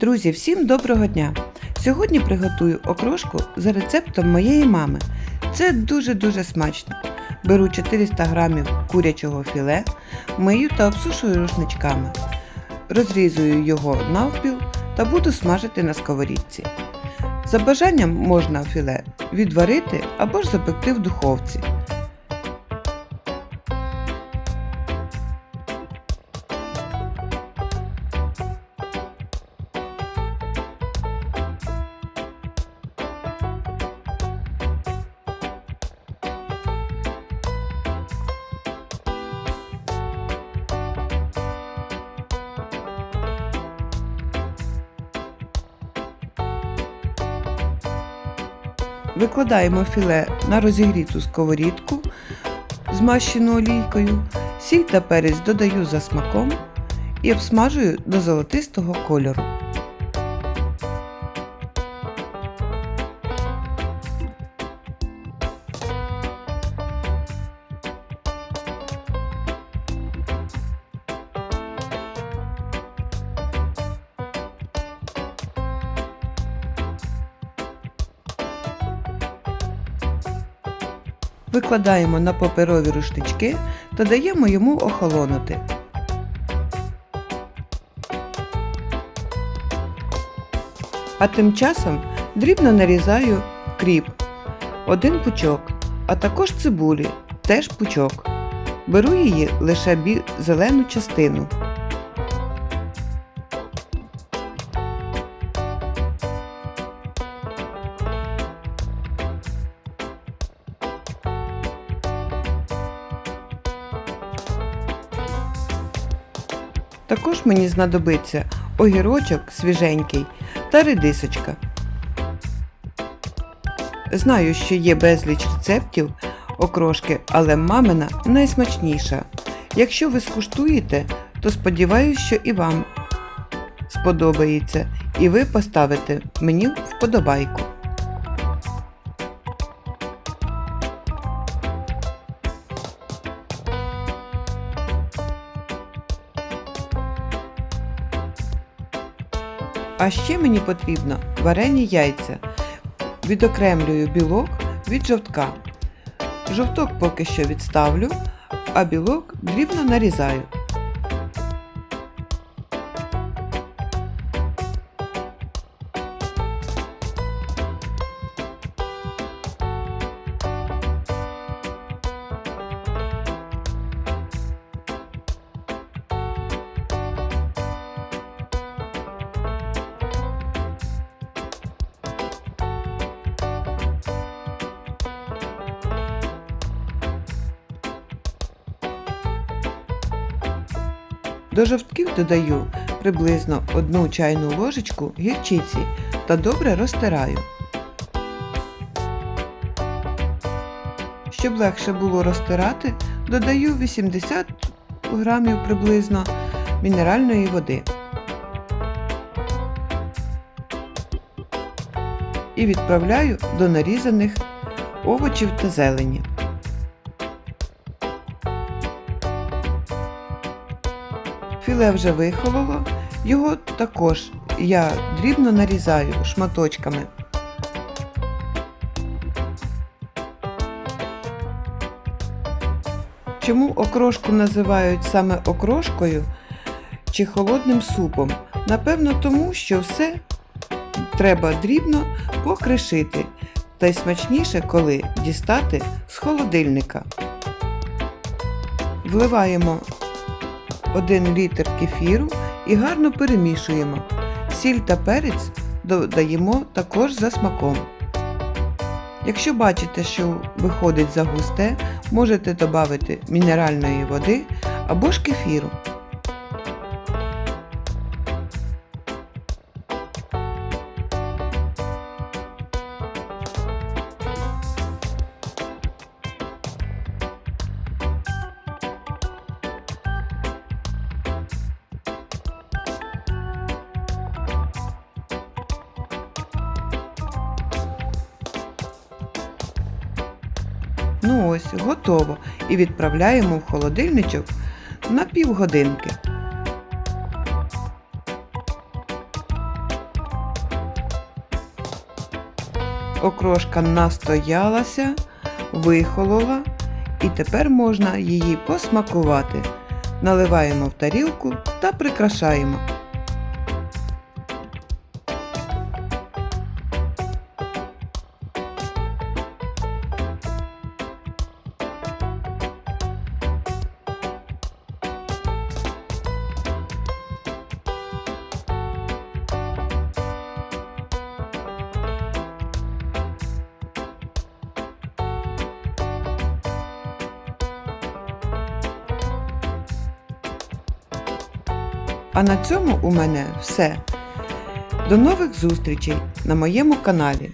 Друзі, всім доброго дня! Сьогодні приготую окрошку за рецептом моєї мами. Це дуже-дуже смачно. Беру 400 г курячого філе, мию та обсушую рушничками. Розрізую його навпіл та буду смажити на сковорідці. За бажанням можна філе відварити або ж запекти в духовці. Викладаємо філе на розігріту сковорідку, змащену олійкою, сіль та перець додаю за смаком і обсмажую до золотистого кольору. Викладаємо на паперові рушнички та даємо йому охолонути. А тим часом дрібно нарізаю кріп, один пучок, а також цибулі, теж пучок. Беру її лише зелену частину. Також мені знадобиться огірочок свіженький та редисочка. Знаю, що є безліч рецептів окрошки, але мамина найсмачніша. Якщо ви скуштуєте, то сподіваюся, що і вам сподобається, і ви поставите мені вподобайку. А ще мені потрібно варені яйця. Відокремлюю білок від жовтка. Жовток поки що відставлю, а білок дрібно нарізаю. До жовтків додаю приблизно 1 чайну ложечку гірчиці та добре розтираю. Щоб легше було розтирати, додаю 80 грамів приблизно мінеральної води. І відправляю до нарізаних овочів та зелені. Філе вже вихололо, його також я дрібно нарізаю шматочками. Чому окрошку називають саме окрошкою чи холодним супом? Напевно, тому що все треба дрібно покришити, та й смачніше, коли дістати з холодильника. Вливаємо 1 літр кефіру і гарно перемішуємо. Сіль та перець додаємо також за смаком. Якщо бачите, що виходить загусте, можете додати мінеральної води або ж кефіру. Ну ось, готово. І відправляємо в холодильничок на півгодинки. Окрошка настоялася, вихолола, і тепер можна її посмакувати. Наливаємо в тарілку та прикрашаємо. А на цьому у мене все. До нових зустрічей на моєму каналі.